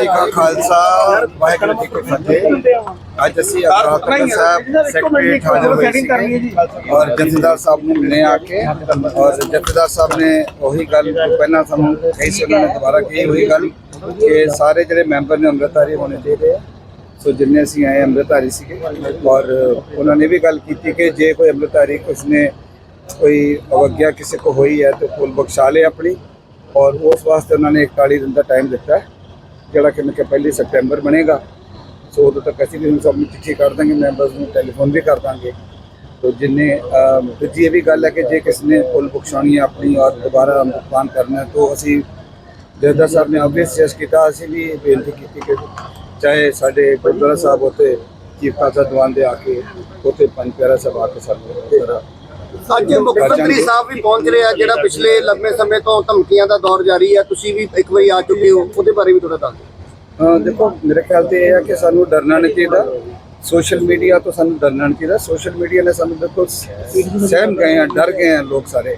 ਜੀ ਕਾ ਖਾਲਸਾ ਵਾਹਿਗੁਰੂ ਜੀ ਕੀ ਫਤਿਹ। ਅੱਜ ਅਸੀਂ ਤਖਤ ਸਾਹਿਬ ਸੈਕਟਰੀ ਹਾਜ਼ਰ ਹੋਏ ਸੀ ਔਰ ਜਥੇਦਾਰ ਸਾਹਿਬ ਨੂੰ ਮਿਲਣੇ ਆ ਕੇ। ਔਰ ਜਥੇਦਾਰ ਸਾਹਿਬ ਨੇ ਉਹੀ ਗੱਲ ਜੋ ਪਹਿਲਾਂ ਸਾਨੂੰ ਕਹੀ ਸੀ ਉਹਨਾਂ ਨੇ ਦੁਬਾਰਾ ਕਹੀ ਉਹੀ ਗੱਲ ਕਿ ਸਾਰੇ ਜਿਹੜੇ ਮੈਂਬਰ ਨੇ ਅੰਮ੍ਰਿਤਧਾਰੀ ਹੋਣੇ ਚਾਹੀਦੇ ਆ। ਸੋ ਜਿੰਨੇ ਅਸੀਂ ਆਏ ਅੰਮ੍ਰਿਤਧਾਰੀ ਸੀਗੇ ਔਰ ਉਹਨਾਂ ਨੇ ਵੀ ਗੱਲ ਕੀਤੀ ਕਿ ਜੇ ਕੋਈ ਅੰਮ੍ਰਿਤਧਾਰੀ ਕੁਛ ਨੇ ਕੋਈ ਅਵਗਿਆ ਕਿਸੇ ਕੋ ਹੋਈ ਹੈ ਤਾਂ ਫੁੱਲ ਬਖਸ਼ਾ ਲੇ ਆਪਣੀ। ਔਰ ਉਸ ਵਾਸਤੇ ਉਹਨਾਂ ਨੇ 41 ਦਿਨ ਦਾ ਟਾਈਮ ਦਿੱਤਾ। ਹੈ ਜਿਹੜਾ ਕਿ ਮੈਂ ਪਹਿਲੀ ਸਪਟੈਂਬਰ ਬਣੇਗਾ। ਸੋ ਉਦੋਂ ਤੱਕ ਅਸੀਂ ਵੀ ਹੁਣ ਸਭ ਨੂੰ ਚਿੱਠੀ ਕਰ ਦਾਂਗੇ ਮੈਂਬਰਸ ਨੂੰ ਟੈਲੀਫੋਨ ਵੀ ਕਰ ਦਾਂਗੇ। ਤੋ ਜਿੰਨੇ ਦੂਜੀ ਇਹ ਵੀ ਗੱਲ ਹੈ ਕਿ ਜੇ ਕਿਸ ਨੇ ਫੁੱਲ ਬਖਸ਼ਾਉਣੀ ਹੈ ਆਪਣੀ ਔਰ ਦੁਬਾਰਾ ਭੁਗਤਾਨ ਕਰਨਾ ਹੈ ਤਾਂ ਅਸੀਂ ਜਥੇਦਾਰ ਸਾਹਿਬ ਨੇ ਆਬਵੀਅਸ ਸਜੈਸਟ ਕੀਤਾ ਅਸੀਂ ਵੀ ਬੇਨਤੀ ਕੀਤੀ ਕਿ ਚਾਹੇ ਸਾਡੇ ਗੁਰਦੁਆਰਾ ਸਾਹਿਬ ਉੱਤੇ ਚੀਫ ਖਾਲਸਾ ਦੀਵਾਨ ਦੇ ਆ ਕੇ ਉੱਥੇ ਪੰਜ ਪਿਆਰਾ ਸਾਹਿਬ ਆ ਕੇ ਸਾਨੂੰ ਅੱਜ ਮੁੱਖ ਮੰਤਰੀ ਸਾਹਿਬ ਵੀ ਪਹੁੰਚ ਰਹੇ ਆ ਜਿਹੜਾ ਪਿਛਲੇ ਲੰਮੇ ਸਮੇਂ ਤੋਂ ਧਮਕੀਆਂ ਦਾ ਦੌਰ ਜਾਰੀ ਹੈ ਤੁਸੀਂ ਵੀ ਇੱਕ ਵਾਰੀ ਆ ਚੁੱਕੇ ਹੋ ਉਹਦੇ ਬਾਰੇ ਵੀ ਥੋੜਾ ਦੱਸ ਦਿਓ। ਦੇਖੋ ਮੇਰੇ ਖਿਆਲ ਤੇ ਇਹ ਹੈ ਕਿ ਸਾਨੂੰ ਡਰਨਾ ਨਹੀਂ ਚਾਹੀਦਾ। ਸੋਸ਼ਲ ਮੀਡੀਆ ਤੋਂ ਸਾਨੂੰ ਡਰਨਾ ਨਹੀਂ ਚਾਹੀਦਾ। ਸੋਸ਼ਲ ਮੀਡੀਆ ਨੇ ਸਾਨੂੰ ਦੇਖੋ ਸ- ਸਹਿਮ ਗਏ ਆ ਡਰ ਗਏ ਆ ਲੋਕ ਸਾਰੇ।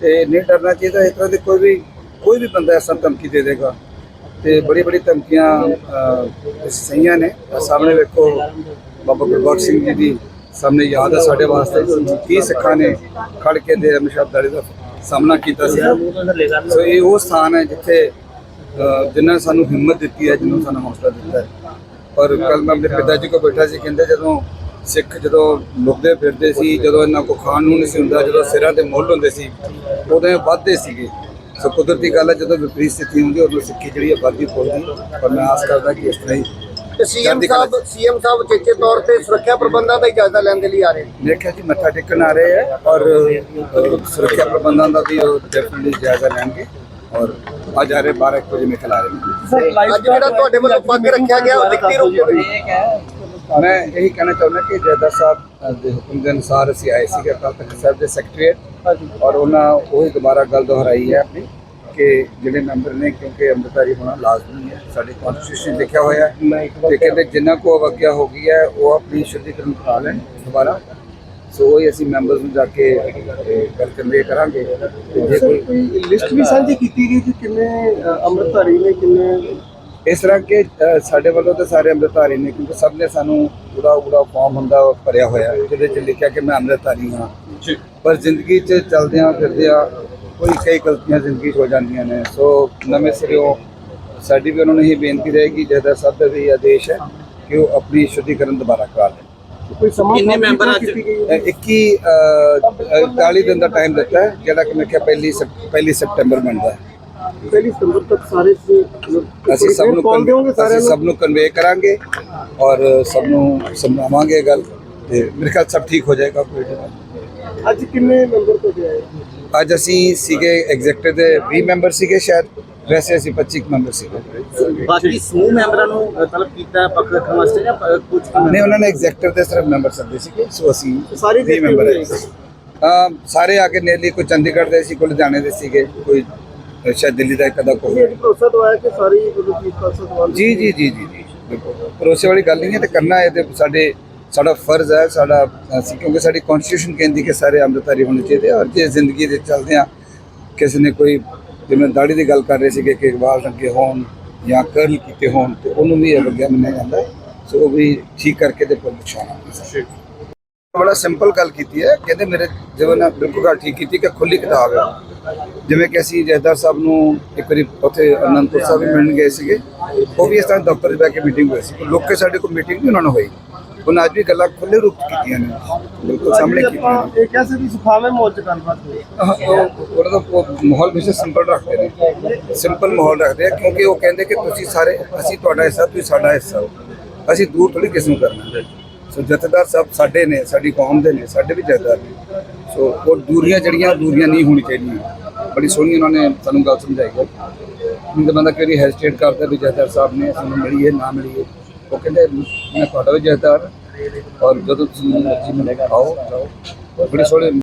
ਤੇ ਨਹੀਂ ਡਰਨਾ ਚਾਹੀਦਾ ਇਸ ਤਰ੍ਹਾਂ ਦੇ ਕੋਈ ਵੀ ਕੋਈ ਵੀ ਬੰਦਾ ਐਸਾ ਧਮਕੀ ਦੇ ਦੇਗਾ। ਤੇ ਬੜੀ ਬੜੀ ਧਮਕੀਆਂ ਸਹੀਆਂ ਨੇ। ਸਾਹਮਣੇ ਵੇਖੋ ਬਾਬਾ ਗੁਰਬਖਸ਼ ਸਿੰਘ ਜੀ ਦੀ ਸਾਹਮਣੇ ਯਾਦ ਹੈ ਸਾਡੇ ਵਾਸਤੇ ਕੀ ਸਿੱਖਾਂ ਨੇ ਖੜ ਕੇ ਦੇ ਮਸ਼ਹਦਾਰੀ ਦਾ ਸਾਹਮਣਾ ਕੀਤਾ ਸੀ। ਸੋ ਇਹ ਉਹ ਸਥਾਨ ਹੈ ਜਿੱਥੇ ਅਹ ਜਿਨ੍ਹਾਂ ਨੇ ਸਾਨੂੰ ਹਿੰਮਤ ਦਿੱਤੀ ਹੈ ਜਿਹਨੂੰ ਸਾਨੂੰ ਹੌਸਲਾ ਦਿੱਤਾ ਹੈ। ਔਰ ਕੱਲ ਮੈਂ ਆਪਣੇ ਪਿਤਾ ਜੀ ਕੋਲ ਬੈਠਾ ਸੀ, ਕਹਿੰਦੇ ਜਦੋਂ ਸਿੱਖ ਜਦੋਂ ਲੁਕਦੇ ਫਿਰਦੇ ਸੀ, ਜਦੋਂ ਇਹਨਾਂ ਕੋ ਖਾਣ ਨੂੰ ਨਹੀਂ ਸੀ ਹੁੰਦਾ, ਜਦੋਂ ਸਿਰਾਂ ਤੇ ਮੁੱਲ ਹੁੰਦੇ ਸੀ, ਉਦੋਂ ਵੱਧਦੇ ਸੀਗੇ। ਸੋ ਕੁਦਰਤੀ ਗੱਲ ਹੈ, ਜਦੋਂ ਵਿਪਰੀਤ ਸਥਿਤੀ ਹੁੰਦੀ ਉਦੋਂ ਸਿੱਖੀ ਜਿਹੜੀ ਹੈ ਵੱਧਦੀ ਫੁੱਲਦੀ ਪਰ ਮੈਂ ਆਸ ਕਰਦਾ ਕਿ ਇਸ ਤਰ੍ਹਾਂ ਹੀ ਤੇ ਸੀਐਮ ਸਾਹਿਬ ਸੀਐਮ ਸਾਹਿਬ ਚੇਚੇ ਤੌਰ ਤੇ ਸੁਰੱਖਿਆ ਪ੍ਰਬੰਧਾਂ ਦਾ ਇਜਾਜ਼ਾ ਲੈਣ ਦੇ ਲਈ ਆ ਰਹੇ ਨੇ। ਦੇਖਿਆ ਜੀ ਮੱਥਾ ਟੇਕਣ ਆ ਰਹੇ ਹੈ ਔਰ ਸੁਰੱਖਿਆ ਪ੍ਰਬੰਧਾਂ ਦਾ ਵੀ ਉਹ ਡੈਫੀਨਿਟਲੀ ਜਾਇਜ਼ਾ ਲੈਣਗੇ ਔਰ ਅੱਜ ਆ ਰਹੇ 12 ਇੱਕ ਵਜੇ ਨਿਕਲ ਆ ਰਹੇ ਨੇ। ਅੱਜ ਜਿਹੜਾ ਤੁਹਾਡੇ ਵੱਲੋਂ ਪੱਗ ਰੱਖਿਆ ਗਿਆ ਉਹ ਲਿਖਤੀ ਰੂਪ ਦੇ ਵਿੱਚ ਮੈਂ ਇਹੀ ਕਹਿਣਾ ਚਾਹੁੰਦਾ ਕਿ ਜੈਦਾ ਸਾਹਿਬ ਦੇ ਹੁਕਮ ਦੇ ਅਨੁਸਾਰ ਅਸੀਂ ਆਏ ਸੀਗੇ ਅਕਾਲ ਤਖਤ ਸਾਹਿਬ ਦੇ ਸੈਕਟਰੀਏਟ ਔਰ ਉਹਨਾਂ ਉਹੀ ਦੁਬਾਰਾ ਗੱਲ ਦੁਹਰਾਈ ਹੈ ਆਪਣੀ। ਕਿ ਜਿਹੜੇ ਮੈਂਬਰ ਨੇ ਕਿਉਂਕਿ ਅੰਮ੍ਰਿਤਧਾਰੀ ਹੋਣਾ ਲਾਜ਼ਮੀ ਹੈ ਸਾਡੇ ਕਨਸਟੀਟਿਊਸ਼ਨ ਲਿਖਿਆ ਹੋਇਆ ਹੈ ਤੇ ਕਹਿੰਦੇ ਜਿੰਨਾ ਕੋ ਅਵਗਿਆ ਹੋ ਗਈ ਹੈ ਉਹ ਆਪਣੀ ਸ਼ੁੱਧੀਕਰਨ ਕਰਾ ਲੈਣ ਦੁਬਾਰਾ। ਸੋ ਉਹ ਅਸੀਂ ਮੈਂਬਰਸ ਨੂੰ ਜਾ ਕੇ ਗੱਲ ਕਨਵੇ ਕਰਾਂਗੇ। ਤੇ ਜੇ ਕੋਈ ਲਿਸਟ ਵੀ ਸਾਂਝੀ ਕੀਤੀ ਗਈ ਕਿ ਕਿੰਨੇ ਅੰਮ੍ਰਿਤਧਾਰੀ ਨੇ ਕਿੰਨੇ? ਇਸ ਤਰ੍ਹਾਂ ਕਿ ਸਾਡੇ ਵੱਲੋਂ ਤਾਂ ਸਾਰੇ ਅੰਮ੍ਰਿਤਧਾਰੀ ਨੇ ਕਿਉਂਕਿ ਸਭ ਨੇ ਸਾਨੂੰ ਪੂਰਾ ਪੂਰਾ ਫਾਰਮ ਹੁੰਦਾ ਭਰਿਆ ਹੋਇਆ ਜਿਹਦੇ 'ਚ ਲਿਖਿਆ ਕਿ ਮੈਂ ਅੰਮ੍ਰਿਤਧਾਰੀ ਹਾਂ। ਪਰ ਜ਼ਿੰਦਗੀ 'ਚ ਚੱਲਦਿਆਂ ਫਿਰਦਿਆਂ ਕੋਈ ਕਈ ਗਲਤੀਆਂ ਜ਼ਿੰਦਗੀ 'ਚ ਹੋ ਜਾਂਦੀਆਂ ਨੇ ਸੋ ਨਵੇਂ ਸਿਰਿਓਂ ਸਾਡੀ ਵੀ ਉਹਨਾਂ ਨੂੰ ਇਹ ਬੇਨਤੀ ਰਹੇਗੀ ਜਿਹਦਾ ਸਭ ਦਾ ਵੀ ਆਦੇਸ਼ ਹੈ ਕਿ ਉਹ ਆਪਣੀ ਸ਼ੁੱਧੀਕਰਨ ਦੁਬਾਰਾ ਕਰਾ ਲੈਣ ਕੋਈ ਸਮਾਂ ਕਿੰਨੇ ਮੈਂਬਰ ਅੱਜ? ਕੀਤੀ ਗਈ ਹੈ? ਅ, 21 ਅ, 41 ਦਿਨ ਦਾ ਟਾਈਮ ਦਿੱਤਾ ਹੈ ਜਿਹੜਾ ਕਿ ਮੈਂ ਕਿਹਾ ਪਹਿਲੀ ਪਹਿਲੀ ਸਪਟੈਂਬਰ ਬਣਦਾ ਹੈ ਪਹਿਲੀ ਸਤੰਬਰ ਤੱਕ ਸਾਰੇ ਅਸੀਂ ਸਭ ਨੂੰ ਕੌਣ ਦੇਵੋਗੇ ਸਾਰਿਆਂ ਅਸੀਂ ਨੂੰ ਸਭ ਨੂੰ ਕਨਵੇ ਕਰਾਂਗੇ ਔਰ ਸਭ ਨੂੰ ਸਮਝਾਵਾਂਗੇ ਗੱਲ ਤੇ ਮੇਰੇ ਖਿਆਲ ਸਭ ਠੀਕ ਹੋ ਜਾਏਗਾ ਕੋਈ। ਅੱਜ ਕਿੰਨੇ ਮੈਂਬਰ ਤੁਹਾਡੇ ਆਏ ਅੱਜ ਅਸੀਂ ਸੀਗੇ ਐਗਜ਼ੈਕਟਿਵ ਦੇ 20 ਮੈਂਬਰ ਸੀਗੇ ਸ਼ਾਇਦ ਵੈਸੇ ਅਸੀਂ 25 ਮੈਂਬਰ ਸੀਗੇ। ਬਾਕੀ ਸਮੂਹ ਮੈਂਬਰਾਂ ਨੂੰ ਤਲਬ ਕੀਤਾ ਹੈ ਪੱਖ ਰੱਖਣ ਵਾਸਤੇ ਜਾਂ ਕੁਝ ਨਹੀਂ ਉਹਨਾਂ ਨੇ ਐਗਜ਼ੈਕਟਿਵ ਦੇ ਸਿਰਫ ਮੈਂਬਰ ਸੱਦੇ ਸੀਗੇ ਸੋ ਅਸੀਂ ਸਾਰੀ 20 ਮੈਂਬਰ ਹਾਂ ਸਾਰੇ ਆ ਕੇ ਨੇਲੀ ਕੋਈ ਚੰਡੀਗੜ੍ਹ ਦੇ ਸੀ ਕੋਈ ਲੁਧਿਆਣੇ ਦੇ ਸੀਗੇ ਕੋਈ ਸ਼ਾਇਦ ਦਿੱਲੀ ਦਾ ਅੱਧਾ ਕੋਈ। ਭਰੋਸਾ ਦਵਾਇਆ ਕਿ ਸਾਰੀ ਗੁਰੂ ਖਾਲਸਾ ਜੀ ਜੀ ਜੀ ਜੀ ਜੀ ਬਿਲਕੁਲ। ਭਰੋਸੇ ਵਾਲੀ ਗੱਲ ਨਹੀਂ ਹੈ ਤੇ ਕਰਨਾ ਇਹ ਤੇ ਸਾਡੇ ਸਾਡਾ ਫਰਜ਼ ਹੈ ਸਾਡਾ ਅਸੀਂ ਕਿਉਂਕਿ ਸਾਡੀ ਕਨਸਟੀਟਿਊਸ਼ਨ ਕਹਿੰਦੀ ਕਿ ਸਾਰੇ ਅੰਮ੍ਰਿਤਧਾਰੀ ਹੋਣੇ ਚਾਹੀਦੇ ਔਰ ਜੇ ਜ਼ਿੰਦਗੀ ਦੇ ਚੱਲਦੇ ਆ ਕਿਸੇ ਨੇ ਕੋਈ ਜਿਵੇਂ ਦਾੜੀ ਦੀ ਗੱਲ ਕਰ ਰਹੇ ਸੀਗੇ ਕਿ ਵਾਲ ਰੰਗੇ ਹੋਣ ਜਾਂ ਕਰਲ ਕੀਤੇ ਹੋਣ ਤੇ ਉਹਨੂੰ ਵੀ ਇਹ ਲੱਗਿਆ ਮੰਨਿਆ ਜਾਂਦਾ। ਸੋ ਉਹ ਵੀ ਠੀਕ ਕਰਕੇ ਤੇ ਫਿਰ ਬਖਸ਼ਾਉਣਾ ਬੜਾ ਸਿੰਪਲ ਗੱਲ ਕੀਤੀ ਹੈ। ਕਹਿੰਦੇ ਮੇਰੇ ਜਿਵੇਂ ਨਾ ਬਿਲਕੁਲ ਗੱਲ ਠੀਕ ਕੀਤੀ ਕਿ ਖੁੱਲੀ ਕਿਤਾਬ ਹੈ। ਜਿਵੇਂ ਕਿ ਅਸੀਂ ਜੈਦਾਰ ਸਾਹਿਬ ਨੂੰ ਇੱਕ ਵਾਰੀ ਉੱਥੇ ਅਨੰਦਪੁਰ ਸਾਹਿਬ ਵੀ ਮਿਲਣ ਗਏ ਸੀਗੇ ਉਹ ਵੀ ਇਸ ਤਰ੍ਹਾਂ ਦਫ਼ਤਰ ਬਹਿ ਕੇ ਮੀਟਿੰਗ ਹੋਈ ਸੀ। ਲੋਕ ਸਾਡੇ ਕੋਲ ਮੀਟਿੰਗ ਵੀ ਉਹਨਾਂ ਨਾਲ ਹੋਈ। ਉਹਨਾਂ ਅੱਜ ਵੀ ਗੱਲਾਂ ਖੁੱਲੇ ਰੂਪ 'ਚ ਕੀਤੀਆਂ ਨੇ। ਬਿਲਕੁਲ ਸਾਹਮਣੇ ਕੀਤੀਆਂ ਨੇ। ਇਹ ਕਹਿ ਸਕਦੇ ਸੁਖਾਵੇਂ ਮੌਜ ਚ ਗੱਲਬਾਤ ਹੋਈ। ਹਾਂ, ਉਹ ਉਹਨਾਂ ਦਾ ਉਹ ਮਾਹੌਲ ਵੀ ਸਿੰਪਲ ਰੱਖਦੇ ਨੇ। ਸਿੰਪਲ ਮਾਹੌਲ ਰੱਖਦੇ ਆ ਕਿਉਂਕਿ ਉਹ ਕਹਿੰਦੇ ਕਿ ਤੁਸੀਂ ਸਾਰੇ ਅਸੀਂ ਤੁਹਾਡਾ ਹਿੱਸਾ ਤੁਸੀਂ ਸਾਡਾ ਹਿੱਸਾ ਹੋ। ਅਸੀਂ ਦੂਰ ਥੋੜੀ ਕਿਸ ਨੂੰ ਕਰਨਾ। ਸੋ ਜਥੇਦਾਰ ਸਭ ਸਾਡੇ ਨੇ ਸਾਡੀ ਕੌਮ ਦੇ ਨੇ ਸਾਡੇ ਵੀ ਜਥੇਦਾਰ ਨੇ। ਸੋ ਉਹ ਦੂਰੀਆਂ ਜਿਹੜੀਆਂ ਦੂਰੀਆਂ ਨਹੀਂ ਹੋਣੀ ਚਾਹੀਦੀਆਂ। ਬੜੀ ਸੋਹਣੀ ਉਹਨਾਂ ਨੇ ਸਾਨੂੰ ਗੱਲ ਸਮਝਾਈ ਹੈ। ਹੁਣ ਤਾਂ ਬੰਦਾ ਕਈ ਹੈਜ਼ਿਟੇਟ ਕਰਦਾ ਵੀ ਜਥੇਦਾਰ ਸਾਹਿਬ ਨੇ ਸਾਨੂੰ ਮਿਲੀਏ ਨਾ ਮਿਲੀਏ। ਉਹ ਕਹਿੰਦੇ ਮੈਂ ਤੁਹਾਡਾ ਵੀ ਜਥੇਦਾਰ ਔਰ ਜਦੋਂ ਤੁਸੀਂ ਮਿਲੇਗਾ ਆਓ ਜਾਓ। ਸੋਹਣੇ